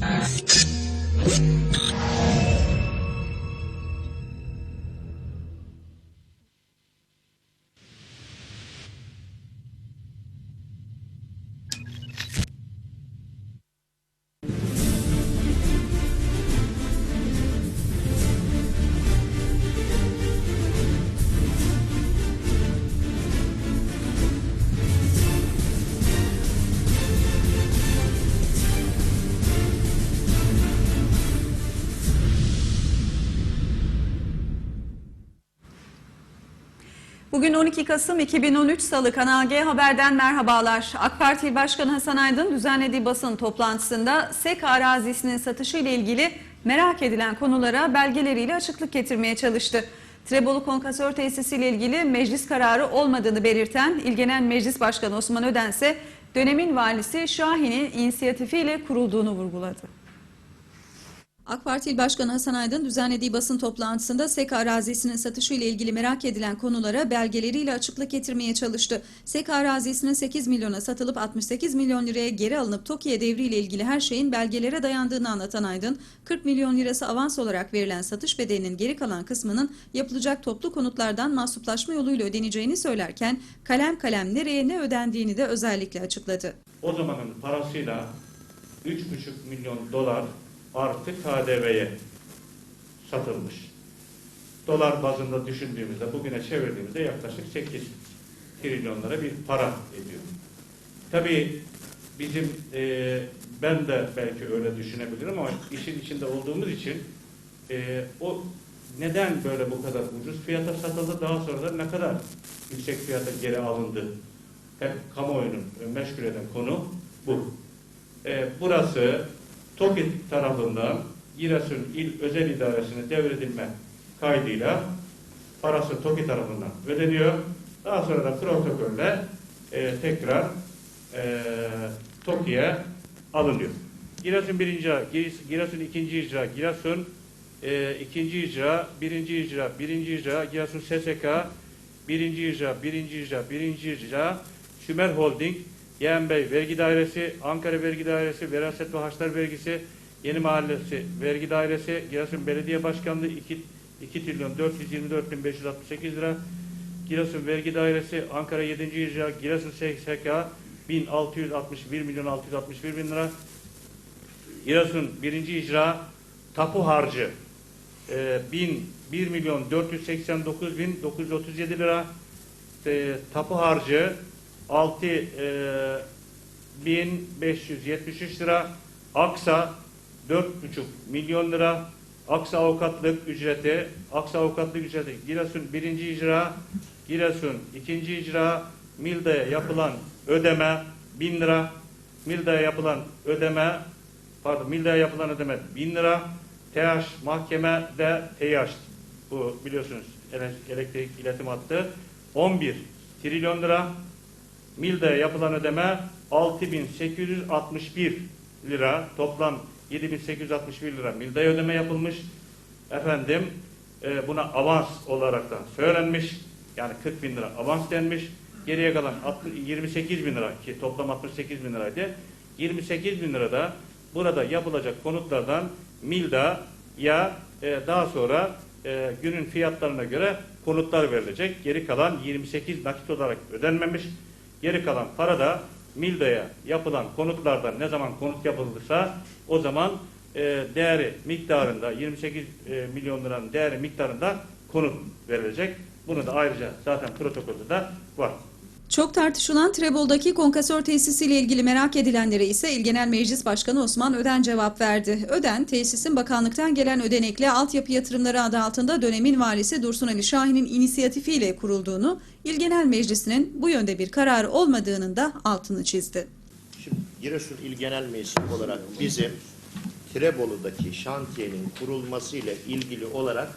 あっ! Bugün 12 Kasım 2013 Salı Kanal G Haber'den merhabalar. AK Parti Başkanı Hasan Aydın düzenlediği basın toplantısında SEK arazisinin satışı ile ilgili merak edilen konulara belgeleriyle açıklık getirmeye çalıştı. Trebolu Konkasör Tesisi ile ilgili meclis kararı olmadığını belirten İl Genel Meclis Başkanı Osman Öden ise dönemin valisi Şahin'in inisiyatifiyle kurulduğunu vurguladı. AK Parti İl Başkanı Hasan Aydın düzenlediği basın toplantısında SEK arazisinin satışı ile ilgili merak edilen konulara belgeleriyle açıklık getirmeye çalıştı. SEK arazisinin 8 milyona satılıp 68 milyon liraya geri alınıp TOKİ'ye devriyle ilgili her şeyin belgelere dayandığını anlatan Aydın, 40 milyon lirası avans olarak verilen satış bedelinin geri kalan kısmının yapılacak toplu konutlardan mahsuplaşma yoluyla ödeneceğini söylerken kalem kalem nereye ne ödendiğini de özellikle açıkladı. o zamanın parasıyla 3,5 milyon dolar artı KDV'ye satılmış. Dolar bazında düşündüğümüzde, bugüne çevirdiğimizde yaklaşık 8 trilyonlara bir para ediyor. Tabii bizim, e, ben de belki öyle düşünebilirim ama işin içinde olduğumuz için e, o neden böyle bu kadar ucuz fiyata satıldı, daha sonra da ne kadar yüksek fiyata geri alındı? Hep kamuoyunun meşgul eden konu bu. E, burası TOKİ tarafından Giresun İl Özel İdaresi'ne devredilme kaydıyla parası TOKİ tarafından ödeniyor. Daha sonra da protokolle e, tekrar e, TOKİ'ye alınıyor. Giresun birinci Giresun ikinci icra, Giresun e, ikinci icra, birinci icra, birinci icra, Giresun SSK, birinci icra, birinci icra, birinci icra, Sümer Holding, Yeğen Bey Vergi Dairesi, Ankara Vergi Dairesi, Veraset ve Haçlar Vergisi, Yeni Mahallesi Vergi Dairesi, Giresun Belediye Başkanlığı 2, 2 trilyon 424 bin 568 lira, Giresun Vergi Dairesi, Ankara 7. İcra, Giresun SSK 1661 milyon 661 bin lira, Giresun 1. İcra tapu harcı e, 1000 1 milyon 489 bin 937 lira e, tapu harcı 6 e, 1573 lira. Aksa 4,5 milyon lira. Aksa avukatlık ücreti Aksa avukatlık ücreti. Giresun 1. icra Giresun 2. icra. Milde'ye yapılan ödeme 1000 lira. Milde'ye yapılan ödeme pardon Milde'ye yapılan ödeme 1000 lira. TH mahkemede TH bu biliyorsunuz ele- elektrik iletim hattı 11 trilyon lira Milde'ye yapılan ödeme 6861 lira. Toplam 7861 lira Milde'ye ödeme yapılmış. Efendim e, buna avans olarak da söylenmiş. Yani 40 bin lira avans denmiş. Geriye kalan 60 28 bin lira ki toplam 68 bin liraydı. 28 bin lira da burada yapılacak konutlardan Milde'ye e, daha sonra e, günün fiyatlarına göre konutlar verilecek. Geri kalan 28 nakit olarak ödenmemiş. Geri kalan para da Milde'ye yapılan konutlardan ne zaman konut yapılırsa o zaman e, değeri miktarında 28 e, milyon liranın değeri miktarında konut verilecek. Bunu da ayrıca zaten protokolde de var. Çok tartışılan Trebol'daki konkasör tesisiyle ilgili merak edilenlere ise İl Genel Meclis Başkanı Osman Öden cevap verdi. Öden, tesisin bakanlıktan gelen ödenekle altyapı yatırımları adı altında dönemin valisi Dursun Ali Şahin'in inisiyatifiyle kurulduğunu, İl Genel Meclisi'nin bu yönde bir kararı olmadığının da altını çizdi. Şimdi Giresun İl Genel Meclisi olarak bizim Tirebolu'daki şantiyenin kurulmasıyla ilgili olarak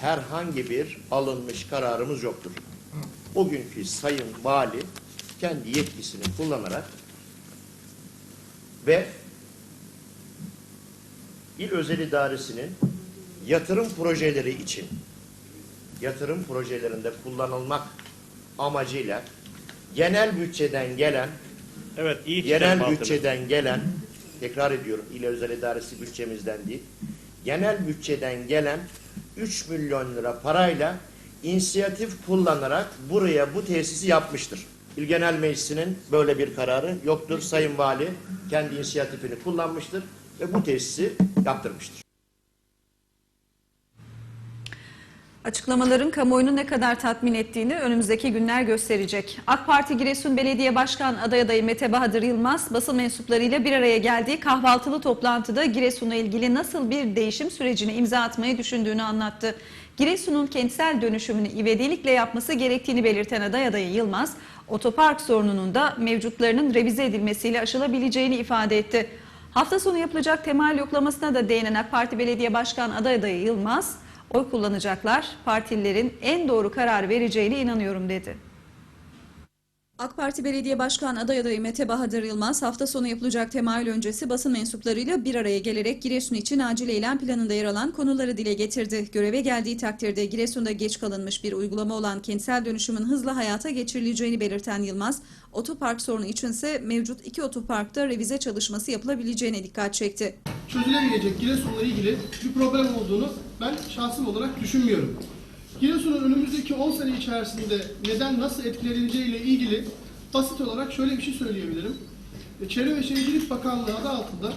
herhangi bir alınmış kararımız yoktur. O günkü Sayın Vali kendi yetkisini kullanarak ve İl Özel İdaresi'nin yatırım projeleri için yatırım projelerinde kullanılmak amacıyla genel bütçeden gelen Evet, iyi genel bütçeden gelen tekrar ediyorum ile özel idaresi bütçemizden değil, genel bütçeden gelen 3 milyon lira parayla inisiyatif kullanarak buraya bu tesisi yapmıştır. İl Genel Meclisi'nin böyle bir kararı yoktur. Sayın Vali kendi inisiyatifini kullanmıştır ve bu tesisi yaptırmıştır. Açıklamaların kamuoyunu ne kadar tatmin ettiğini önümüzdeki günler gösterecek. AK Parti Giresun Belediye Başkan aday adayı Mete Bahadır Yılmaz basın mensuplarıyla bir araya geldiği kahvaltılı toplantıda Giresun'la ilgili nasıl bir değişim sürecine imza atmayı düşündüğünü anlattı. Giresun'un kentsel dönüşümünü ivedilikle yapması gerektiğini belirten aday adayı Yılmaz, otopark sorununun da mevcutlarının revize edilmesiyle aşılabileceğini ifade etti. Hafta sonu yapılacak temel yoklamasına da değinen AK Parti Belediye Başkan aday adayı Yılmaz, oy kullanacaklar, partililerin en doğru karar vereceğine inanıyorum dedi. AK Parti Belediye Başkan aday adayı Mete Bahadır Yılmaz hafta sonu yapılacak temayül öncesi basın mensuplarıyla bir araya gelerek Giresun için acil eylem planında yer alan konuları dile getirdi. Göreve geldiği takdirde Giresun'da geç kalınmış bir uygulama olan kentsel dönüşümün hızla hayata geçirileceğini belirten Yılmaz, otopark sorunu içinse mevcut iki otoparkta revize çalışması yapılabileceğine dikkat çekti. çözülemeyecek Giresun'la ilgili bir problem olduğunu ben şahsım olarak düşünmüyorum. Giresun'un önümüzdeki 10 sene içerisinde neden nasıl etkileneceği ile ilgili basit olarak şöyle bir şey söyleyebilirim. E, Çevre ve Şehircilik Bakanlığı adı altında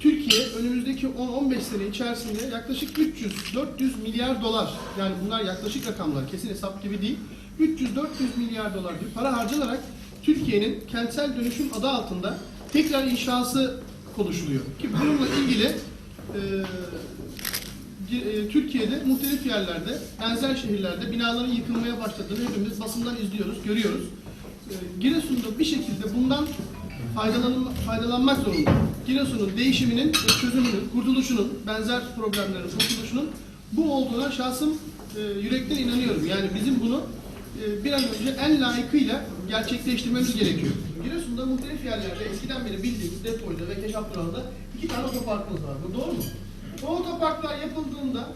Türkiye önümüzdeki 10-15 sene içerisinde yaklaşık 300-400 milyar dolar yani bunlar yaklaşık rakamlar kesin hesap gibi değil 300-400 milyar dolar bir para harcanarak Türkiye'nin kentsel dönüşüm adı altında tekrar inşası konuşuluyor. Ki bununla ilgili e, Türkiye'de muhtelif yerlerde, benzer şehirlerde binaların yıkılmaya başladığını hepimiz basından izliyoruz, görüyoruz. E, Giresun'da bir şekilde bundan faydalan, faydalanmak zorunda. Giresun'un değişiminin çözümünün, kurtuluşunun, benzer problemlerin kurtuluşunun bu olduğuna şahsım e, yürekten inanıyorum. Yani bizim bunu e, bir an önce en layıkıyla gerçekleştirmemiz gerekiyor. Giresun'da muhtelif yerlerde eskiden beri bildiğimiz depoyda ve Keşaf Durağı'nda iki tane otoparkımız var. Bu doğru mu? O otoparklar yapıldığında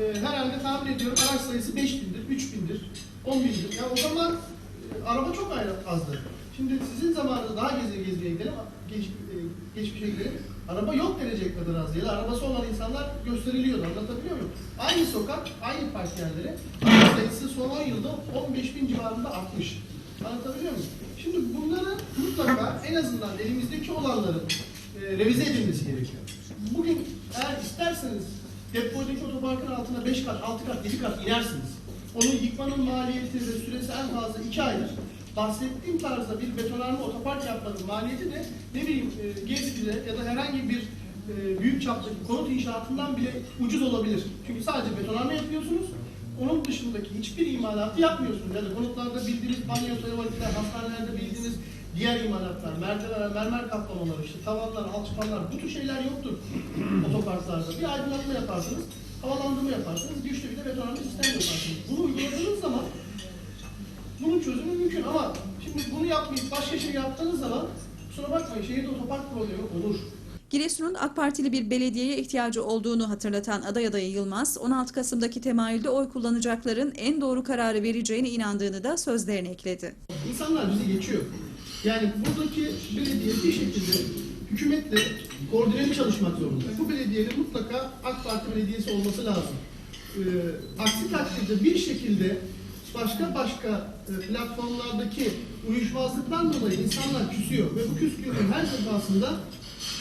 e, herhalde tahmin ediyorum araç sayısı 5 bindir, 3 bindir, 10 bindir. Ya o zaman e, araba çok azdı. Şimdi sizin zamanınızda daha gezi gezmeye gidelim, geç, e, geçmişe gidelim. Araba yok denecek kadar az da arabası olan insanlar gösteriliyordu. Anlatabiliyor muyum? Aynı sokak, aynı park yerleri araç sayısı son 10 yılda 15 bin civarında artmış. Anlatabiliyor muyum? Şimdi bunların mutlaka en azından elimizdeki olanların e, revize edilmesi gerekiyor. Bugün eğer isterseniz depodaki otoparkın altına 5 kat, 6 kat, 7 kat inersiniz. Onu yıkmanın maliyeti ve süresi en fazla 2 aydır. Bahsettiğim tarzda bir betonarme otopark yapmanın maliyeti de ne bileyim e, Gezgi'de ya da herhangi bir e, büyük çaptaki konut inşaatından bile ucuz olabilir. Çünkü sadece betonarme yapıyorsunuz. Onun dışındaki hiçbir imalatı yapmıyorsunuz. Yani konutlarda bildiğiniz banyo tuvaletler, hastanelerde bildiğiniz diğer imalatlar, merdivenler, mermer kaplamaları, işte tavanlar, alçıpanlar bu tür şeyler yoktur otoparklarda. Bir aydınlatma yaparsınız, havalandırma yaparsınız, güçlü bir de betonarme sistem yaparsınız. Bunu uyguladığınız zaman bunun çözümü mümkün ama şimdi bunu yapmayıp başka şey yaptığınız zaman kusura bakmayın şehirde otopark problemi olur. Giresun'un AK Partili bir belediyeye ihtiyacı olduğunu hatırlatan aday adayı Yılmaz, 16 Kasım'daki temayülde oy kullanacakların en doğru kararı vereceğine inandığını da sözlerine ekledi. İnsanlar bizi geçiyor. Yani buradaki belediye bir şekilde hükümetle koordineli çalışmak zorunda. Bu belediyenin mutlaka AK Parti belediyesi olması lazım. Ee, aksi takdirde bir şekilde başka başka e, platformlardaki uyuşmazlıktan dolayı insanlar küsüyor ve bu küskünlüğün her defasında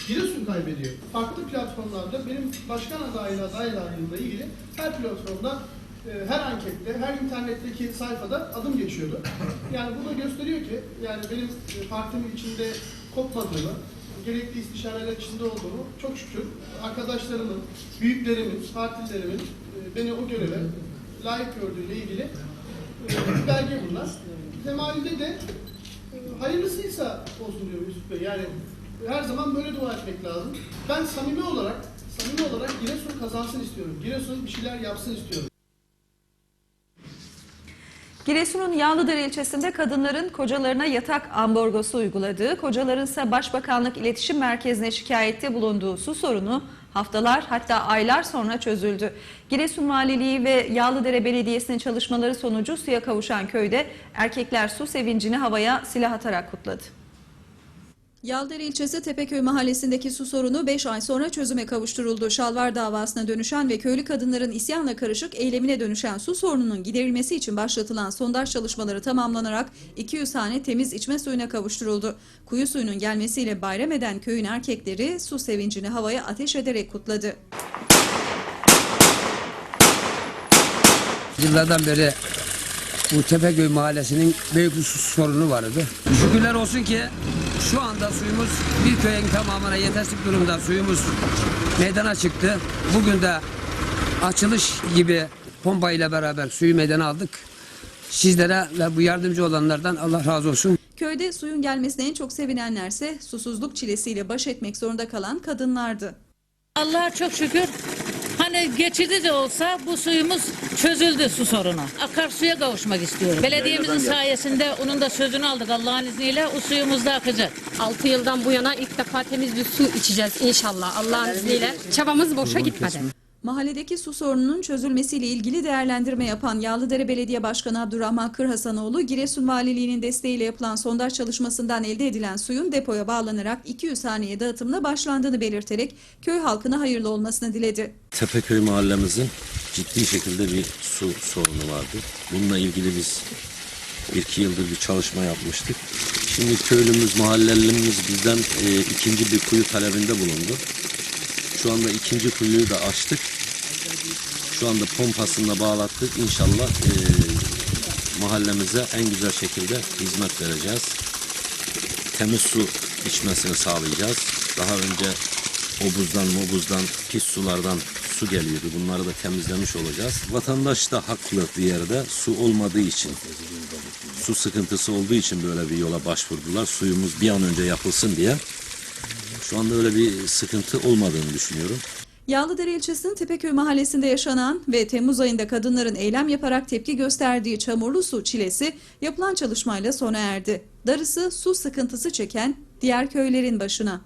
Giresun kaybediyor. Farklı platformlarda benim başkan adayıyla adaylarımla ilgili her platformda e, her ankette, her internetteki sayfada adım geçiyordu. Yani bu da gösteriyor ki yani benim e, partimin içinde kopmadığımı, gerekli istişareler içinde olduğumu çok şükür arkadaşlarımın, büyüklerimin, partilerimin e, beni o göreve layık gördüğüyle ilgili bir belge bunlar. Temayülde de hayırlısıysa olsun diyor Yusuf Bey. Yani her zaman böyle dua etmek lazım. Ben samimi olarak, samimi olarak Giresun kazansın istiyorum. Giresun bir şeyler yapsın istiyorum. Giresun'un Yağlıdere ilçesinde kadınların kocalarına yatak ambargosu uyguladığı, kocaların ise Başbakanlık İletişim Merkezi'ne şikayette bulunduğu su sorunu haftalar hatta aylar sonra çözüldü. Giresun Valiliği ve Yağlıdere Belediyesi'nin çalışmaları sonucu suya kavuşan köyde erkekler su sevincini havaya silah atarak kutladı. Yaldere ilçesi Tepeköy mahallesindeki su sorunu 5 ay sonra çözüme kavuşturuldu. Şalvar davasına dönüşen ve köylü kadınların isyanla karışık eylemine dönüşen su sorununun giderilmesi için başlatılan sondaj çalışmaları tamamlanarak 200 hane temiz içme suyuna kavuşturuldu. Kuyu suyunun gelmesiyle bayram eden köyün erkekleri su sevincini havaya ateş ederek kutladı. Yıllardan beri bu Tepeköy mahallesinin büyük bir su sorunu vardı. Şükürler olsun ki şu anda suyumuz bir köyün tamamına yetersiz durumda suyumuz meydana çıktı. Bugün de açılış gibi pompa ile beraber suyu meydana aldık. Sizlere ve bu yardımcı olanlardan Allah razı olsun. Köyde suyun gelmesine en çok sevinenlerse susuzluk çilesiyle baş etmek zorunda kalan kadınlardı. Allah'a çok şükür. Hani geçici de olsa bu suyumuz çözüldü su sorunu. Akarsuya kavuşmak istiyorum. Belediyemizin sayesinde onun da sözünü aldık Allah'ın izniyle. O suyumuz da akacak. 6 yıldan bu yana ilk defa temiz bir su içeceğiz inşallah Allah'ın izniyle. Çabamız boşa gitmedi. Mahalledeki su sorununun çözülmesiyle ilgili değerlendirme yapan Yağlıdere Belediye Başkanı Abdurrahman Kırhasanoğlu, Giresun Valiliği'nin desteğiyle yapılan sondaj çalışmasından elde edilen suyun depoya bağlanarak 200 haneye dağıtımına başlandığını belirterek köy halkına hayırlı olmasını diledi. Tepeköy mahallemizin ciddi şekilde bir su sorunu vardı. Bununla ilgili biz bir iki yıldır bir çalışma yapmıştık. Şimdi köylümüz, mahallelerimiz bizden e, ikinci bir kuyu talebinde bulundu. Şu anda ikinci kuyuyu da açtık. Şu anda pompasını da bağlattık. İnşallah e, mahallemize en güzel şekilde hizmet vereceğiz. Temiz su içmesini sağlayacağız. Daha önce obuzdan, mobuzdan, pis sulardan su geliyordu. Bunları da temizlemiş olacağız. Vatandaş da haklı bir yerde su olmadığı için, su sıkıntısı olduğu için böyle bir yola başvurdular. Suyumuz bir an önce yapılsın diye. Şu anda öyle bir sıkıntı olmadığını düşünüyorum. Yağlıdere ilçesinin Tepeköy mahallesinde yaşanan ve Temmuz ayında kadınların eylem yaparak tepki gösterdiği çamurlu su çilesi yapılan çalışmayla sona erdi. Darısı su sıkıntısı çeken diğer köylerin başına.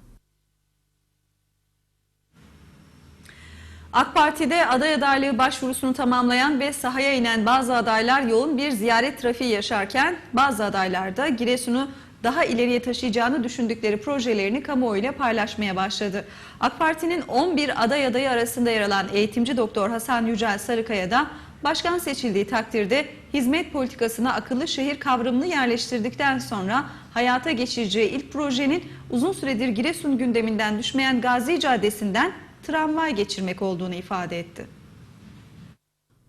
AK Parti'de aday adaylığı başvurusunu tamamlayan ve sahaya inen bazı adaylar yoğun bir ziyaret trafiği yaşarken bazı adaylar da Giresun'u daha ileriye taşıyacağını düşündükleri projelerini kamuoyuyla paylaşmaya başladı. AK Parti'nin 11 aday adayı arasında yer alan eğitimci doktor Hasan Yücel Sarıkaya da başkan seçildiği takdirde hizmet politikasına akıllı şehir kavramını yerleştirdikten sonra hayata geçireceği ilk projenin uzun süredir Giresun gündeminden düşmeyen Gazi Caddesi'nden tramvay geçirmek olduğunu ifade etti.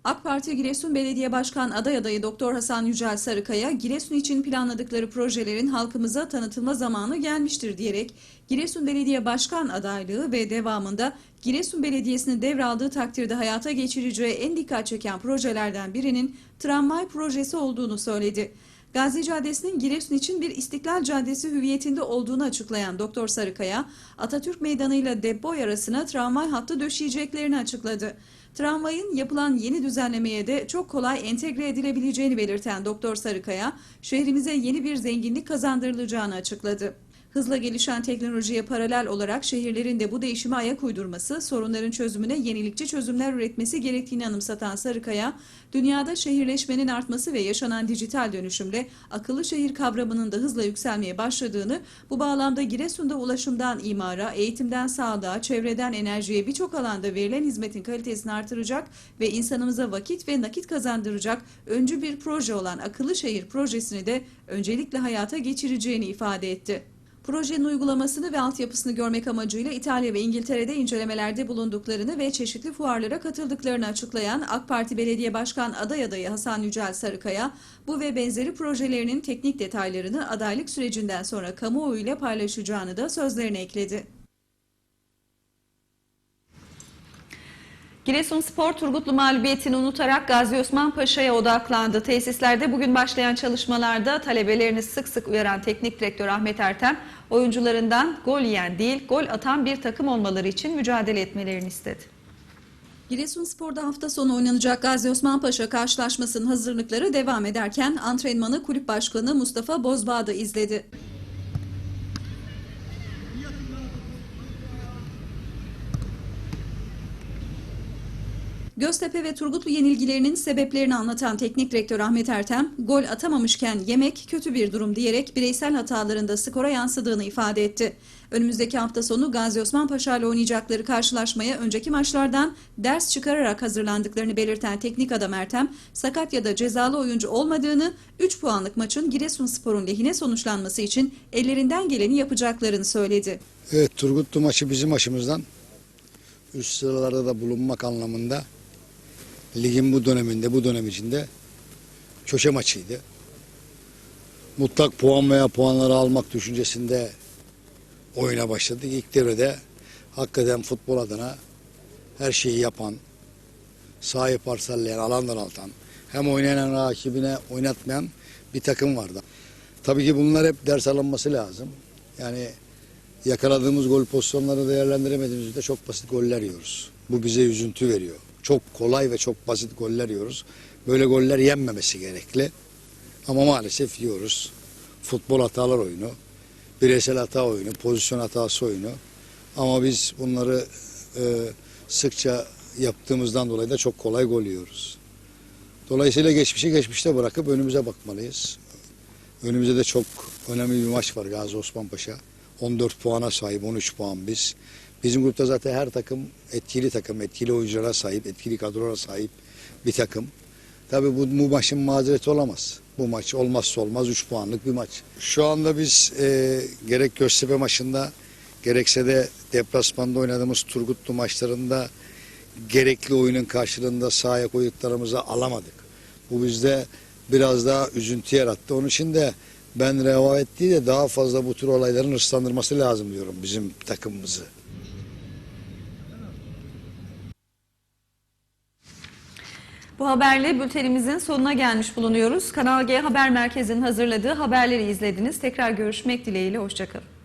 AK Parti Giresun Belediye Başkan aday adayı Doktor Hasan Yücel Sarıkaya, Giresun için planladıkları projelerin halkımıza tanıtılma zamanı gelmiştir diyerek Giresun Belediye Başkan adaylığı ve devamında Giresun Belediyesi'ni devraldığı takdirde hayata geçireceği en dikkat çeken projelerden birinin tramvay projesi olduğunu söyledi. Gazi Caddesi'nin Giresun için bir İstiklal Caddesi hüviyetinde olduğunu açıklayan Doktor Sarıkaya, Atatürk Meydanı ile Depboy arasına tramvay hattı döşeyeceklerini açıkladı. Tramvayın yapılan yeni düzenlemeye de çok kolay entegre edilebileceğini belirten Doktor Sarıkaya, şehrimize yeni bir zenginlik kazandırılacağını açıkladı. Hızla gelişen teknolojiye paralel olarak şehirlerin de bu değişime ayak uydurması, sorunların çözümüne yenilikçi çözümler üretmesi gerektiğini anımsatan Sarıkaya, dünyada şehirleşmenin artması ve yaşanan dijital dönüşümle akıllı şehir kavramının da hızla yükselmeye başladığını, bu bağlamda Giresun'da ulaşımdan imara, eğitimden sağlığa, çevreden enerjiye birçok alanda verilen hizmetin kalitesini artıracak ve insanımıza vakit ve nakit kazandıracak öncü bir proje olan akıllı şehir projesini de öncelikle hayata geçireceğini ifade etti. Projenin uygulamasını ve altyapısını görmek amacıyla İtalya ve İngiltere'de incelemelerde bulunduklarını ve çeşitli fuarlara katıldıklarını açıklayan AK Parti Belediye Başkan aday adayı Hasan Yücel Sarıkaya, bu ve benzeri projelerinin teknik detaylarını adaylık sürecinden sonra kamuoyuyla paylaşacağını da sözlerine ekledi. Giresun Spor Turgutlu mağlubiyetini unutarak Gazi Osman Paşa'ya odaklandı. Tesislerde bugün başlayan çalışmalarda talebelerini sık sık uyaran teknik direktör Ahmet Ertem, oyuncularından gol yiyen değil, gol atan bir takım olmaları için mücadele etmelerini istedi. Giresunspor'da hafta sonu oynanacak Gazi Osman karşılaşmasının hazırlıkları devam ederken antrenmanı kulüp başkanı Mustafa Bozbağ da izledi. Göztepe ve Turgutlu yenilgilerinin sebeplerini anlatan teknik direktör Ahmet Ertem, gol atamamışken yemek kötü bir durum diyerek bireysel hatalarında skora yansıdığını ifade etti. Önümüzdeki hafta sonu Gazi Osman Paşa ile oynayacakları karşılaşmaya önceki maçlardan ders çıkararak hazırlandıklarını belirten teknik adam Ertem, sakat ya da cezalı oyuncu olmadığını, 3 puanlık maçın Giresunspor'un lehine sonuçlanması için ellerinden geleni yapacaklarını söyledi. Evet Turgutlu maçı bizim maçımızdan üst sıralarda da bulunmak anlamında ligin bu döneminde bu dönem içinde köşe maçıydı. Mutlak puan veya puanları almak düşüncesinde oyuna başladık. İlk devrede hakikaten futbol adına her şeyi yapan, sahip parselleyen, alan daraltan, hem oynayan rakibine oynatmayan bir takım vardı. Tabii ki bunlar hep ders alınması lazım. Yani yakaladığımız gol pozisyonları değerlendiremediğimizde çok basit goller yiyoruz. Bu bize üzüntü veriyor. Çok kolay ve çok basit goller yiyoruz. Böyle goller yenmemesi gerekli. Ama maalesef yiyoruz. Futbol hatalar oyunu, bireysel hata oyunu, pozisyon hatası oyunu. Ama biz bunları e, sıkça yaptığımızdan dolayı da çok kolay gol yiyoruz. Dolayısıyla geçmişi geçmişte bırakıp önümüze bakmalıyız. Önümüzde de çok önemli bir maç var Gazi Osman Paşa. 14 puana sahip, 13 puan biz. Bizim grupta zaten her takım etkili takım, etkili oyunculara sahip, etkili kadrolara sahip bir takım. Tabii bu, bu maçın mazereti olamaz. Bu maç olmazsa olmaz 3 puanlık bir maç. Şu anda biz e, gerek Göztepe maçında gerekse de deplasmanda oynadığımız Turgutlu maçlarında gerekli oyunun karşılığında sahaya koyduklarımızı alamadık. Bu bizde biraz daha üzüntü yarattı. Onun için de ben rehavet değil de daha fazla bu tür olayların hırslandırması lazım diyorum bizim takımımızı. Bu haberle bültenimizin sonuna gelmiş bulunuyoruz. Kanal G Haber Merkezi'nin hazırladığı haberleri izlediniz. Tekrar görüşmek dileğiyle, hoşçakalın.